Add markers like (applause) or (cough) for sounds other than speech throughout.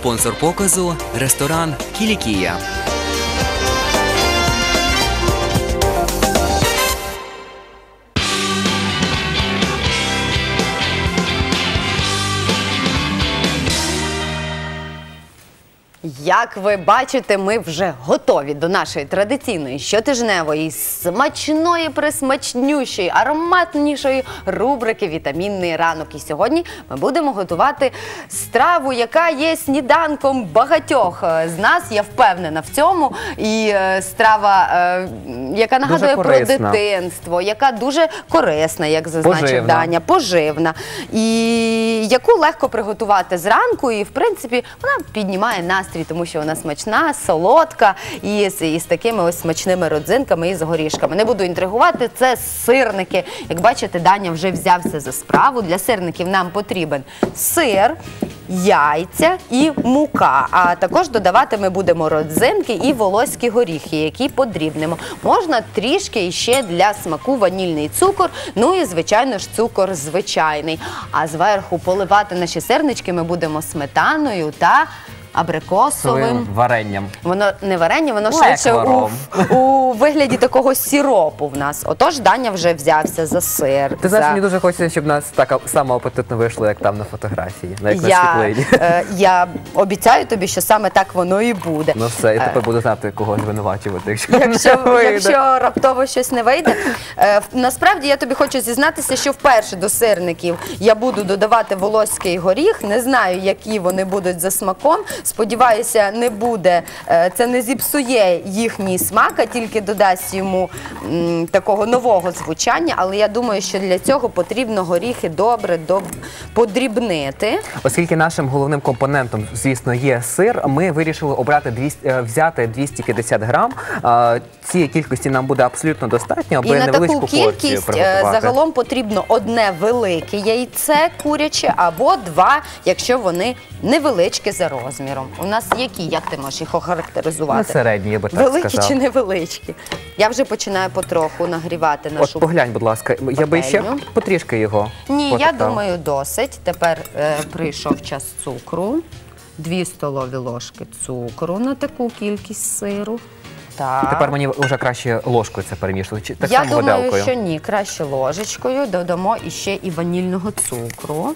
Спонсор показу ресторан Кілікія. Як ви бачите, ми вже готові до нашої традиційної щотижневої смачної, присмачнющої, ароматнішої рубрики Вітамінний ранок. І сьогодні ми будемо готувати страву, яка є сніданком багатьох е, з нас. Я впевнена в цьому. І е, страва, е, яка нагадує про корисна. дитинство, яка дуже корисна, як зазначив Поживна. Даня, поживна, і яку легко приготувати зранку, і в принципі вона піднімає настрій, тому що вона смачна, солодка і з, і з такими ось смачними родзинками і з горішками. Не буду інтригувати, це сирники. Як бачите, Даня вже взявся за справу. Для сирників нам потрібен сир. Яйця і мука. А також додавати ми будемо родзинки і волоські горіхи, які подрібнемо. Можна трішки ще для смаку ванільний цукор, ну і звичайно ж цукор звичайний. А зверху поливати наші сернички ми будемо сметаною та абрикосовим. Варенням. Воно не варення, воно швидше у, у вигляді такого сіропу в нас. Отож, Даня вже взявся за сир. Ти знаєш, за... мені дуже хочеться, щоб в нас так само апетитно вийшло, як там на фотографії, на як на я, світлині. е, я обіцяю тобі, що саме так воно і буде. Ну все, і тепер буду знати, кого звинувачувати, якщо, Якщо, не вийде. якщо раптово щось не вийде, е, в- насправді я тобі хочу зізнатися, що вперше до сирників я буду додавати волоський горіх. Не знаю, які вони будуть за смаком. Сподіваюся, не буде е, це не зіпсує їхній смак, а тільки додасть йому м, такого нового звучання. Але я думаю, що для цього потрібно горіхи добре доб... подрібнити. Оскільки нашим головним компонентом, звісно, є сир, ми вирішили обрати 200, е, взяти 250 грам. Е, Цієї кількості нам буде абсолютно достатньо, аби І на невеличку таку порцію кількість е, приготувати. загалом потрібно одне велике яйце куряче або два, якщо вони невеличкі за розміром. У нас які, як ти можеш їх Ну, охарактеризувати? середні, я би так Великі сказав. чи невеличкі? Я вже починаю потроху нагрівати От нашу. поглянь, будь ласка, я би ще пательню. потрішки його. Ні, я потоптав. думаю, досить. Тепер е, прийшов час цукру. Дві столові ложки цукру на таку кількість сиру. Так. І тепер мені вже краще ложкою це перемішувати. Чи так Я само думаю, виделкою? що ні, краще ложечкою додамо іще і ванільного цукру.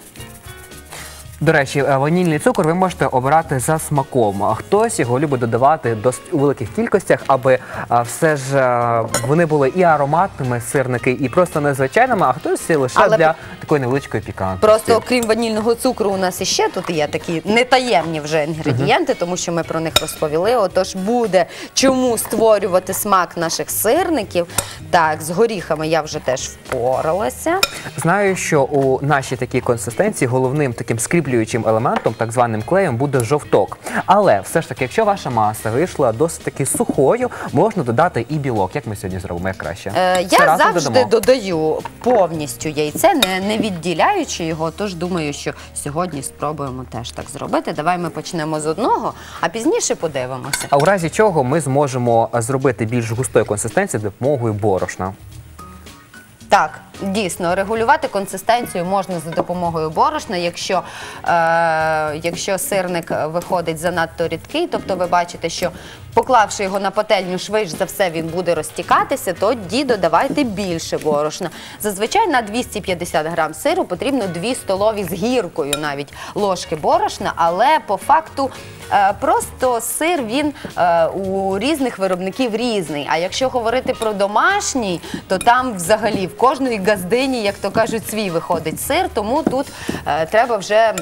До речі, е, ванільний цукор ви можете обирати за смаком. Хтось його любить додавати у великих кількостях, аби все ж е, вони були і ароматними сирники, і просто незвичайними, а хтось лише Але для такої невеличкої пікантності. Просто окрім ванільного цукру, у нас іще тут є такі нетаємні вже інгредієнти, тому що ми про них розповіли. Отож буде чому створювати смак наших сирників. Так, з горіхами я вже теж впоралася. Знаю, що у нашій такій консистенції головним таким скріплюючим елементом, так званим клеєм, буде жовток. Але все ж таки, якщо ваша маса вийшла досить таки сухою, можна додати і білок. Як ми сьогодні зробимо? Як краще? Е, я завжди додамо? додаю повністю яйце, не, не відділяючи його. Тож думаю, що сьогодні спробуємо теж так зробити. Давай ми почнемо з одного, а пізніше подивимося. А у разі чого ми зможемо е, зробити більш густої консистенції допомогою борошна. Так, дійсно, регулювати консистенцію можна за допомогою борошна, якщо, е, якщо сирник виходить занадто рідкий, тобто ви бачите, що поклавши його на пательню, швидше за все він буде розтікатися, тоді додавайте більше борошна. Зазвичай на 250 грам сиру потрібно 2 столові з гіркою навіть ложки борошна, але по факту е, просто сир він е, у різних виробників різний. А якщо говорити про домашній, то там взагалі в кожної газдині, як то кажуть, свій виходить сир, тому тут е, треба вже м,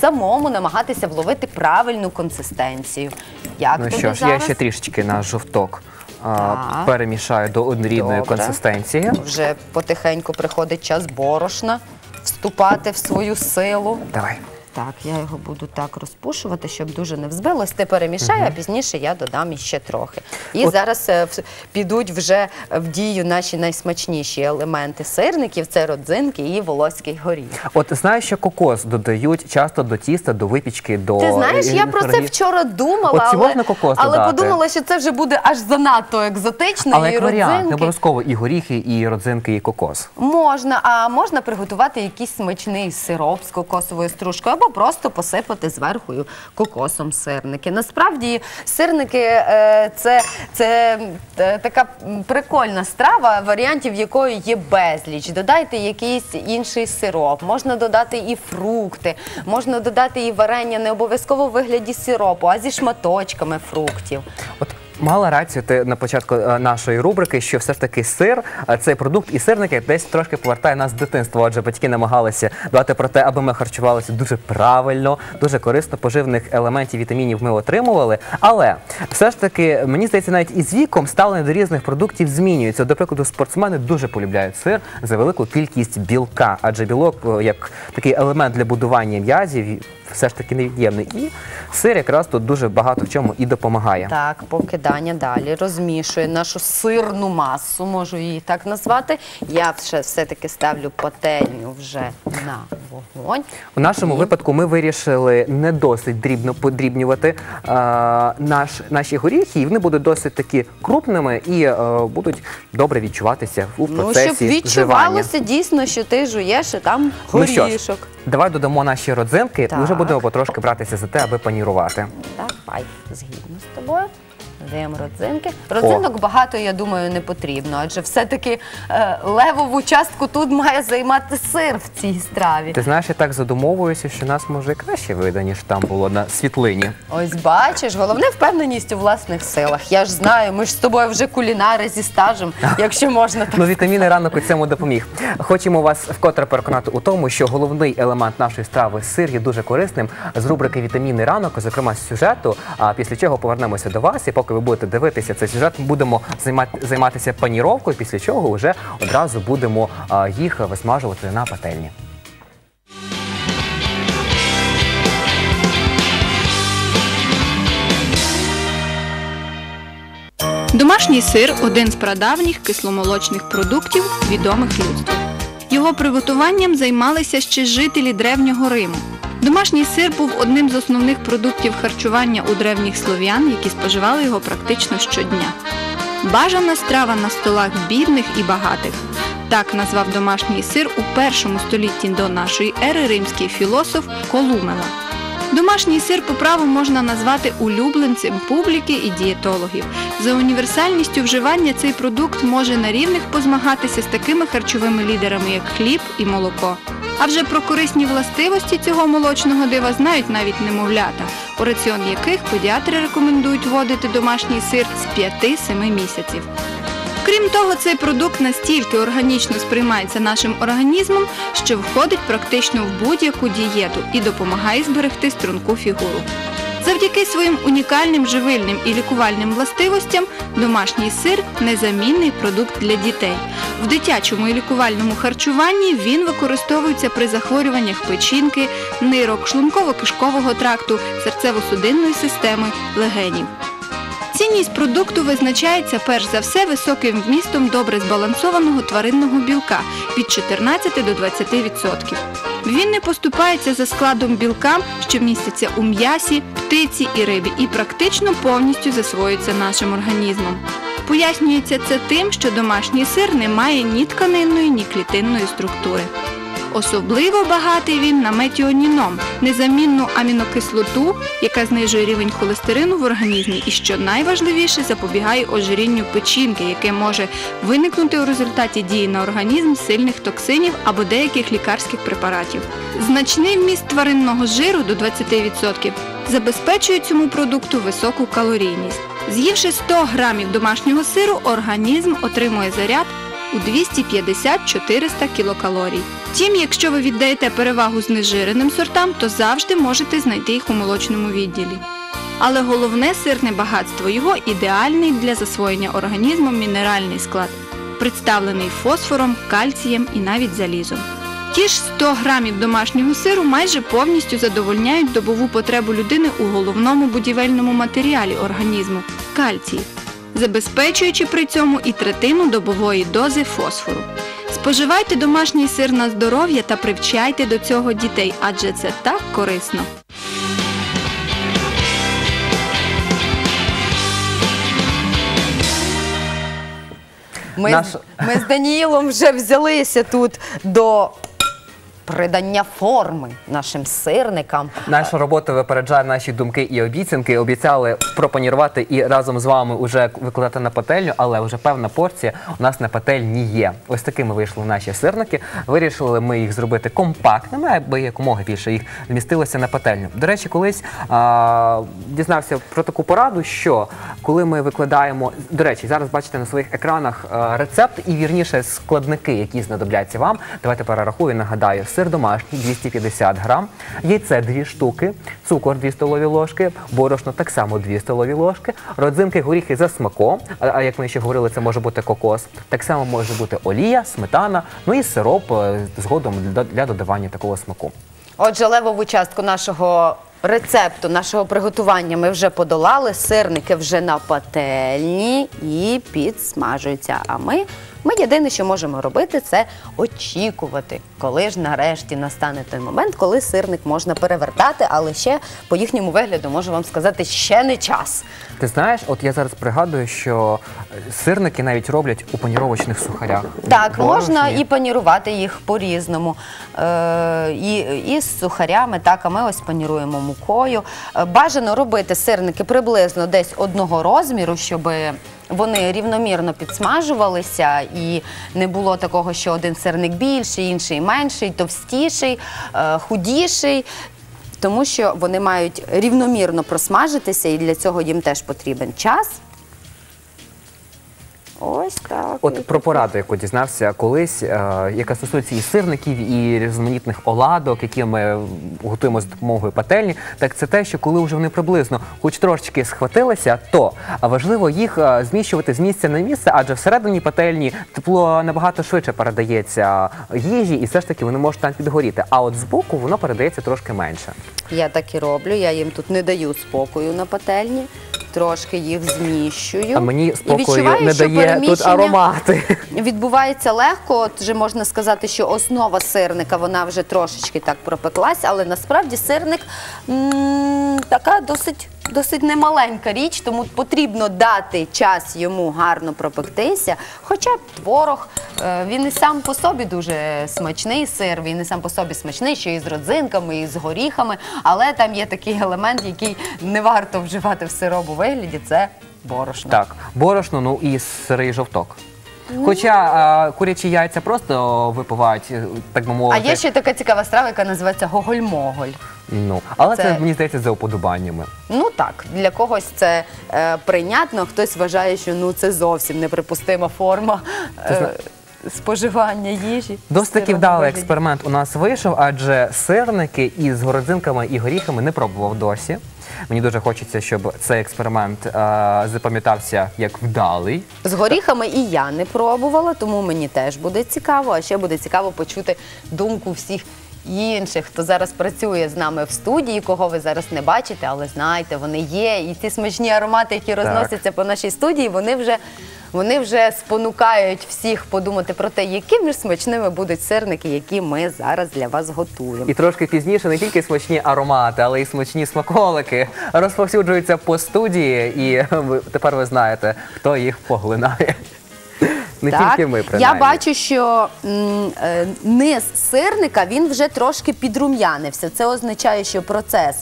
самому намагатися вловити правильну консистенцію. Як Ну тобі що ж, я зараз? ще трішечки на жовток а, Так. перемішаю до однорідної Добре. консистенції. Вже потихеньку приходить час борошна вступати в свою силу. Давай. Так, я його буду так розпушувати, щоб дуже не взбилось. Ти перемішай, а пізніше я додам іще трохи. І От- зараз е, в- підуть вже в дію наші найсмачніші елементи сирників це родзинки і волоський горіх. От знаєш, що кокос додають часто до тіста, до випічки, до Ти знаєш, я різних про це вчора думала, От але, можна кокос але додати? подумала, що це вже буде аж занадто екзотично. Але і як варіант, не родзинки. обов'язково і горіхи, і родзинки, і кокос. Можна, а можна приготувати якийсь смачний сироп з кокосовою стружкою, або просто посипати зверху кокосом сирники. Насправді сирники е, це, е, така прикольна страва, варіантів якої є безліч. Додайте якийсь інший сироп, можна додати і фрукти, можна додати і варення не обов'язково в вигляді сиропу, а зі шматочками фруктів. Мала рацію ти на початку е, нашої рубрики, що все ж таки сир, е, цей продукт і сирники десь трошки повертає нас з дитинства. Адже батьки намагалися дбати про те, аби ми харчувалися дуже правильно, дуже корисно, поживних елементів, вітамінів ми отримували. Але все ж таки, мені здається, навіть із віком ставлення до різних продуктів змінюється. До прикладу, спортсмени дуже полюбляють сир за велику кількість білка, адже білок е, як такий елемент для будування м'язів. Все ж таки невід'ємний. І сир якраз тут дуже багато в чому і допомагає. Так, покидання далі розмішує нашу сирну масу, можу її так назвати. Я ще все-таки ставлю пательню вже на вогонь. У нашому випадку ми вирішили не досить дрібно подрібнювати е, наш, наші горіхи, і вони будуть досить такі крупними і е, будуть добре відчуватися у Ну, процесі щоб вживання. відчувалося дійсно, що ти жуєш і там Ну що ж, горішок. давай додамо наші родзинки, і вже будемо потрошки братися за те, аби панірувати. Давай, згідно з тобою. Даємо родзинки. Родзинок багато, я думаю, не потрібно, адже все-таки е, левову частку тут має займати сир в цій страві. Ти знаєш, я так задумовуюся, що нас може і краще видно, ніж там було на світлині. Ось бачиш, головне впевненість у власних силах. Я ж знаю, ми ж з тобою вже кулінари зі стажем, (laughs) якщо можна так. Ну, вітаміни ранок у цьому допоміг. Хочемо вас вкотре переконати у тому, що головний елемент нашої страви сир є дуже корисним з рубрики Вітаміни ранок, зокрема з сюжету. А після чого повернемося до вас, і поки ви будете дивитися цей сюжет, ми будемо займати, займатися паніровкою, після чого вже одразу будемо їх висмажувати на пательні. Домашній сир один з прадавніх кисломолочних продуктів, відомих людству. Його приготуванням займалися ще жителі древнього Риму. Домашній сир був одним з основних продуктів харчування у древніх слов'ян, які споживали його практично щодня. Бажана страва на столах бідних і багатих. Так назвав домашній сир у першому столітті до нашої ери римський філософ Колумела. Домашній сир по праву можна назвати улюбленцем публіки і дієтологів. За універсальністю вживання цей продукт може на рівних позмагатися з такими харчовими лідерами, як хліб і молоко. А вже про корисні властивості цього молочного дива знають навіть немовлята, у раціон яких педіатри рекомендують вводити домашній сир з 5-7 місяців. Крім того, цей продукт настільки органічно сприймається нашим організмом, що входить практично в будь-яку дієту і допомагає зберегти струнку фігуру. Завдяки своїм унікальним живильним і лікувальним властивостям домашній сир незамінний продукт для дітей. В дитячому і лікувальному харчуванні він використовується при захворюваннях печінки, нирок, шлунково-кишкового тракту, серцево-судинної системи, легенів. Цінність продукту визначається перш за все високим вмістом добре збалансованого тваринного білка від 14 до 20%. Він не поступається за складом білкам, що містяться у м'ясі, птиці і рибі, і практично повністю засвоюється нашим організмом. Пояснюється це тим, що домашній сир не має ні тканинної, ні клітинної структури. Особливо багатий він на метіоніном – незамінну амінокислоту, яка знижує рівень холестерину в організмі і, що найважливіше, запобігає ожирінню печінки, яке може виникнути у результаті дії на організм сильних токсинів або деяких лікарських препаратів. Значний вміст тваринного жиру до 20% забезпечує цьому продукту високу калорійність. З'ївши 100 грамів домашнього сиру, організм отримує заряд у 250-400 кілокалорій. Втім, якщо ви віддаєте перевагу знежиреним сортам, то завжди можете знайти їх у молочному відділі. Але головне сирне багатство його ідеальний для засвоєння організмом мінеральний склад, представлений фосфором, кальцієм і навіть залізом. Ті ж 100 грамів домашнього сиру майже повністю задовольняють добову потребу людини у головному будівельному матеріалі організму кальції забезпечуючи при цьому і третину добової дози фосфору. Споживайте домашній сир на здоров'я та привчайте до цього дітей, адже це так корисно. Ми, Наш- ми з Даніїлом вже взялися тут до придання форми нашим сирникам. Наша робота випереджає наші думки і обіцянки. Обіцяли пропанірувати і разом з вами вже викладати на пательню, але вже певна порція у нас на пательні є. Ось такими вийшли наші сирники. Вирішили ми їх зробити компактними, аби якомога більше їх вмістилося на пательню. До речі, колись а, дізнався про таку пораду, що коли ми викладаємо, до речі, зараз бачите на своїх екранах а, рецепт і вірніше складники, які знадобляться вам. Давайте перерахую. Нагадаю, сир домашній 250 грам, яйце 2 штуки, цукор 2 столові ложки, борошно так само 2 столові ложки, родзинки, горіхи за смаком. А, як ми ще говорили, це може бути кокос. Так само може бути олія, сметана, ну і сироп е, згодом для додавання такого смаку. Отже, левову частку нашого рецепту, нашого приготування ми вже подолали. Сирники вже на пательні і підсмажуються. А ми, ми єдине, що можемо робити, це очікувати, коли ж нарешті настане той момент, коли сирник можна перевертати, але ще по їхньому вигляду можу вам сказати, ще не час. Ти знаєш, от я зараз пригадую, що сирники навіть роблять у паніровочних сухарях. Так, можна і панірувати їх по-різному. Е, і, і з сухарями, так, а ми ось паніруємо мукою. Е, бажано робити сирники приблизно десь одного розміру, щоб вони рівномірно підсмажувалися і не було такого, що один сирник більший, інший менший, товстіший, е, худіший. Тому що вони мають рівномірно просмажитися, і для цього їм теж потрібен час. Ось так. От про пораду, яку дізнався колись, е, яка стосується і сирників, і різноманітних оладок, які ми готуємо з допомогою пательні, так це те, що коли вже вони приблизно хоч трошечки схватилися, то важливо їх е, зміщувати з місця на місце, адже всередині пательні тепло набагато швидше передається їжі, і все ж таки вони можуть там підгоріти. А от збоку воно передається трошки менше. Я так і роблю. Я їм тут не даю спокою на пательні, трошки їх зміщую. А мені І спокою відчуваю, не що дає тут аромати. Відбувається легко. Отже, можна сказати, що основа сирника вона вже трошечки так пропеклась, але насправді сирник м, така досить. Досить немаленька річ, тому потрібно дати час йому гарно пропектися. Хоча б творог, е, він і сам по собі дуже смачний сир, він і сам по собі смачний, що і з родзинками, і з горіхами. Але там є такий елемент, який не варто вживати в сиробу вигляді це борошно. Так, борошно, ну і сирий жовток. Хоча а, курячі яйця просто випивають, е, так би мовити. А є ще така цікава страва, яка називається гоголь-моголь. Ну, але це... Це- мені здається за уподобаннями. Ну так, для когось це е, прийнятно, хтось вважає, що ну це зовсім неприпустима форма е, споживання їжі. Досить таки Сирого вдалий вигляді. експеримент у нас вийшов, адже сирники із городзинками і горіхами не пробував досі. Мені дуже хочеться, щоб цей експеримент е, запам'ятався як вдалий. З горіхами і я не пробувала, тому мені теж буде цікаво. А ще буде цікаво почути думку всіх інших, хто зараз працює з нами в студії, кого ви зараз не бачите, але знайте, вони є. І ті смачні аромати, які розносяться по нашій студії, вони вже. Вони вже спонукають всіх подумати про те, якими ж смачними будуть сирники, які ми зараз для вас готуємо. І трошки пізніше не тільки смачні аромати, але й смачні смаколики розповсюджуються по студії, і ви, тепер ви знаєте, хто їх поглинає. Не тільки ми, Я бачу, що м, е, низ сирника він вже трошки підрум'янився. Це означає, що процес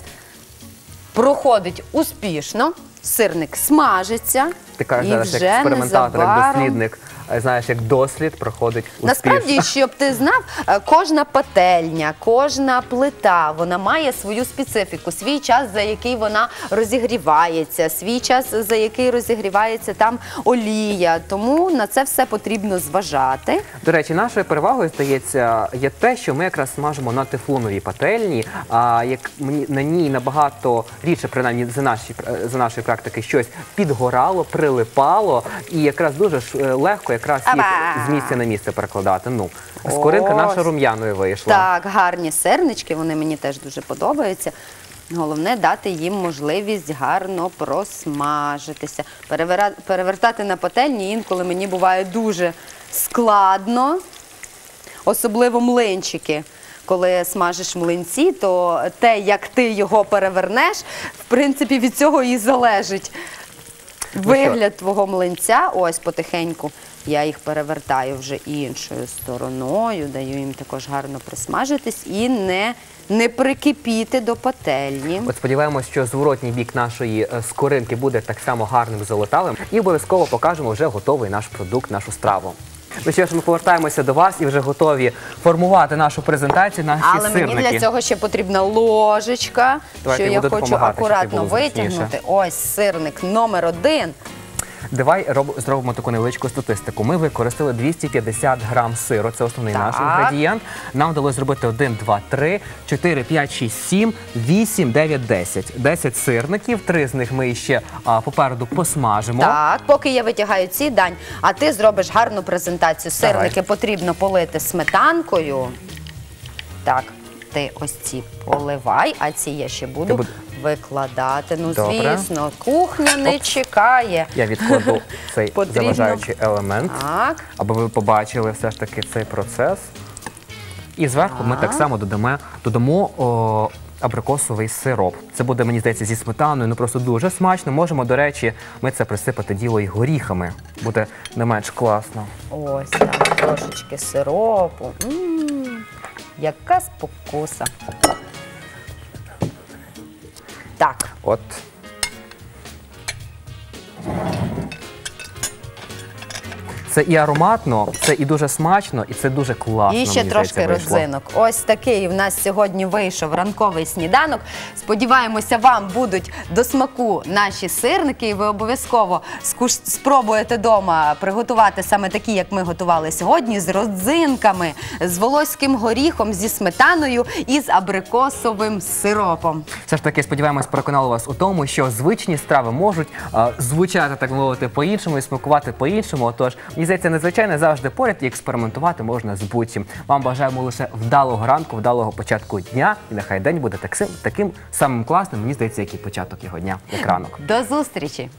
проходить успішно, сирник смажиться. Ти кажеш і зараз вже як експериментатор, як незабаром- дослідник, е, знаєш, як дослід проходить успішно. Насправді, щоб ти знав, е, кожна пательня, кожна плита, вона має свою специфіку, свій час, за який вона розігрівається, свій час, за який розігрівається там олія. Тому на це все потрібно зважати. До речі, нашою перевагою здається є те, що ми якраз смажимо на тефлоновій пательні. А як мені на ній набагато рідше, принаймні за наші за нашої практики, щось підгорало, прилипало, і якраз дуже е, легко якраз їх Аба! з місця на місце перекладати. Ну скоринка Ось. наша рум'яною вийшла. Так, гарні сирнички, вони мені теж дуже подобаються. Головне дати їм можливість гарно просмажитися. Перевера- Перевертати на пательні інколи мені буває дуже складно, особливо млинчики. Коли смажиш млинці, то те, як ти його перевернеш, в принципі, від цього і залежить. Ну що, Вигляд твого млинця, ось потихеньку. Я їх перевертаю вже іншою стороною, даю їм також гарно присмажитись і не, не прикипіти до пательні. От сподіваємось, що зворотній бік нашої е, скоринки буде так само гарним золотавим. І обов'язково покажемо вже готовий наш продукт, нашу страву. Ну що ж, ми повертаємося до вас і вже готові формувати нашу презентацію. Наші Але сирники. мені для цього ще потрібна ложечка, Давайте що я я хочу акуратно витягнути. Ось сирник номер один. Давай роб, зробимо таку невеличку статистику. Ми використали 250 грам сиру, це основний Так. наш інгредієнт. Нам вдалося зробити 1, 2, 3, 4, 5, 6, 7, 8, 9, 10. 10 сирників, три з них ми ще а, попереду посмажимо. Так, поки я витягаю ці дань, а ти зробиш гарну презентацію. Давай. Сирники потрібно полити сметанкою. Так, ти ось ці поливай, а ці я ще буду Ти буд- викладати. Ну, Добре. звісно, кухня не чекає. Я відкладу (laughs) цей Потрібно. заважаючий елемент, Так. аби ви побачили все ж таки цей процес. І зверху ми так само додамо, додамо о, абрикосовий сироп. Це буде, мені здається, зі сметаною, ну просто дуже смачно. Можемо, до речі, ми це присипати діло і горіхами. Буде не менш класно. Ось там трошечки сиропу. М, яка спокуса. Так, От. Це і ароматно, це і дуже смачно, і це дуже класно. І ще мені трошки здається, вийшло. родзинок. Ось такий в нас сьогодні вийшов ранковий сніданок. Сподіваємося, вам будуть до смаку наші сирники, і ви обов'язково скуш- спробуєте вдома приготувати саме такі, як ми готували сьогодні, з родзинками, з волоським горіхом, зі сметаною і з абрикосовим сиропом. Все ж таки сподіваємось, переконали вас у тому, що звичні страви можуть а, звучати, так мовити, по-іншому і смакувати по-іншому. Отож, мені здається, незвичайне завжди поряд і експериментувати можна з будь-чим. Вам бажаємо лише вдалого ранку, вдалого початку дня, і нехай день буде таким, таким самим класним, мені здається, як і початок його дня, як ранок. До зустрічі!